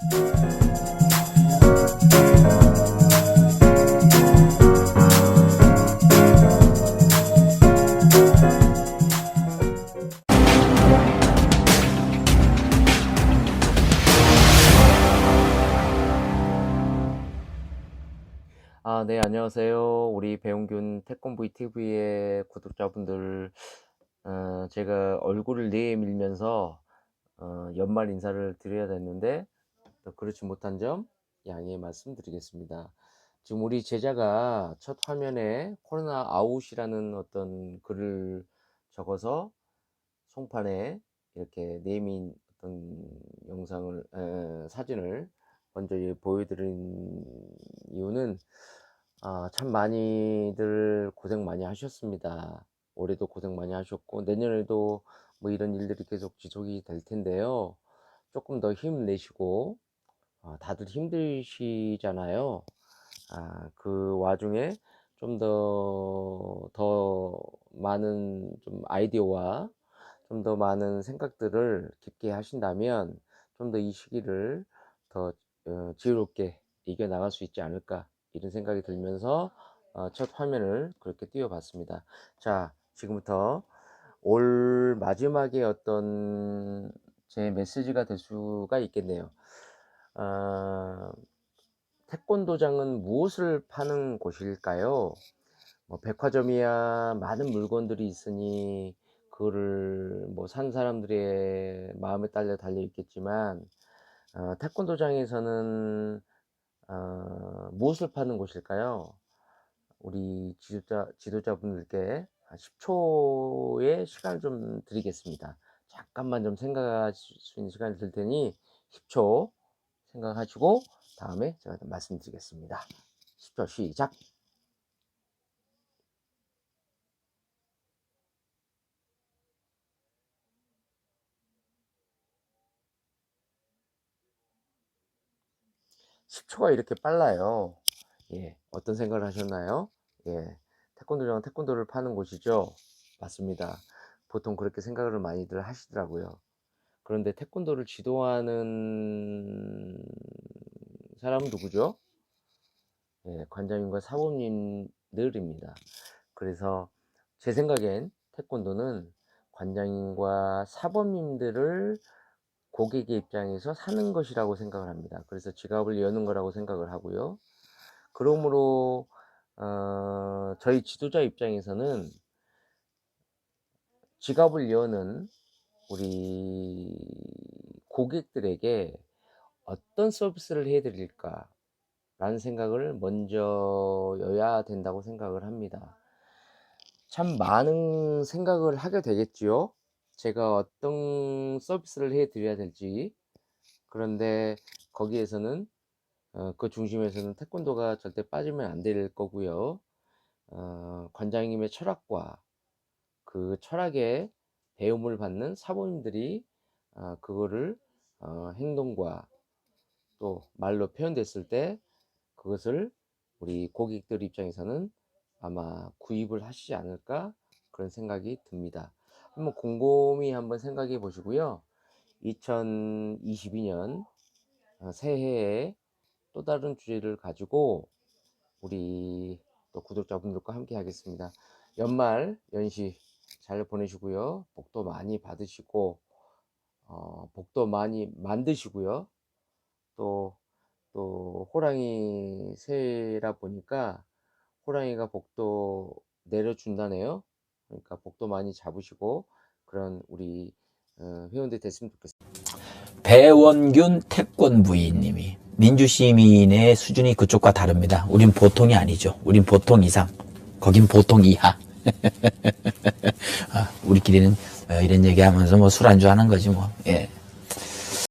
아, 네, 안녕하세요. 우리 배용균 태권브이 TV의 구독자분들, 어, 제가 얼굴을 내밀면서 어, 연말 인사를 드려야 됐는데 또 그렇지 못한 점 양해 말씀드리겠습니다. 지금 우리 제자가 첫 화면에 코로나 아웃이라는 어떤 글을 적어서 송판에 이렇게 네이밍 어떤 영상을 에, 사진을 먼저 이 보여드린 이유는 아, 참 많이들 고생 많이 하셨습니다. 올해도 고생 많이 하셨고 내년에도 뭐 이런 일들이 계속 지속이 될 텐데요. 조금 더 힘내시고 아, 다들 힘드시잖아요. 아, 그 와중에 좀 더, 더 많은 좀 아이디어와 좀 더 많은 생각들을 깊게 하신다면 좀 더 이 시기를 더 어, 지혜롭게 이겨나갈 수 있지 않을까 이런 생각이 들면서 어, 첫 화면을 그렇게 띄워봤습니다. 자, 지금부터 올 마지막에 어떤 제 메시지가 될 수가 있겠네요. 어, 태권도장은 무엇을 파는 곳일까요? 뭐 백화점이야 많은 물건들이 있으니 그거를 뭐 산 사람들의 마음에 딸려 달려 있겠지만 어, 태권도장에서는 어, 무엇을 파는 곳일까요? 우리 지도자, 지도자분들께 10초의 시간을 좀 드리겠습니다. 잠깐만 좀 생각하실 수 있는 시간을 들 테니 10초 생각하시고 다음에 제가 말씀드리겠습니다. 10초 시작. 10초가 이렇게 빨라요. 예, 어떤 생각을 하셨나요? 예, 태권도장은 태권도를 파는 곳이죠. 맞습니다. 보통 그렇게 생각을 많이들 하시더라고요. 그런데 태권도를 지도하는 사람은 누구죠? 예, 관장님과 사범님들입니다. 그래서 제 생각엔 태권도는 관장님과 사범님들을 고객의 입장에서 사는 것이라고 생각을 합니다. 그래서 지갑을 여는 거라고 생각을 하고요. 그러므로 어, 저희 지도자 입장에서는 지갑을 여는 우리 고객들에게 어떤 서비스를 해드릴까 라는 생각을 먼저 여야 된다고 생각을 합니다. 참 많은 생각을 하게 되겠지요. 제가 어떤 서비스를 해 드려야 될지 그런데 거기에서는 어, 그 중심에서는 태권도가 절대 빠지면 안 될 거고요. 어, 관장님의 철학과 그 철학에 배움을 받는 사모님들이 어, 그거를 어, 행동과 또 말로 표현됐을 때 그것을 우리 고객들 입장에서는 아마 구입을 하시지 않을까 그런 생각이 듭니다. 한번 곰곰이 한번 생각해 보시고요. 2022년 어, 새해에 또 다른 주제를 가지고 우리 또 구독자분들과 함께 하겠습니다. 연말 연시 잘 보내시고요. 복도 많이 받으시고 어, 복도 많이 만드시고요. 또, 또 호랑이 새라 보니까 호랑이가 복도 내려준다네요. 그러니까 복도 많이 잡으시고 그런 우리 어, 회원들 됐으면 좋겠습니다. 배원균 태권 부인님이 민주시민의 수준이 그쪽과 다릅니다. 우린 보통이 아니죠. 우린 보통 이상. 거긴 보통 이하. 아, 우리끼리는 어, 이런 얘기하면서 뭐 술 안주 하는 거지 뭐. 예.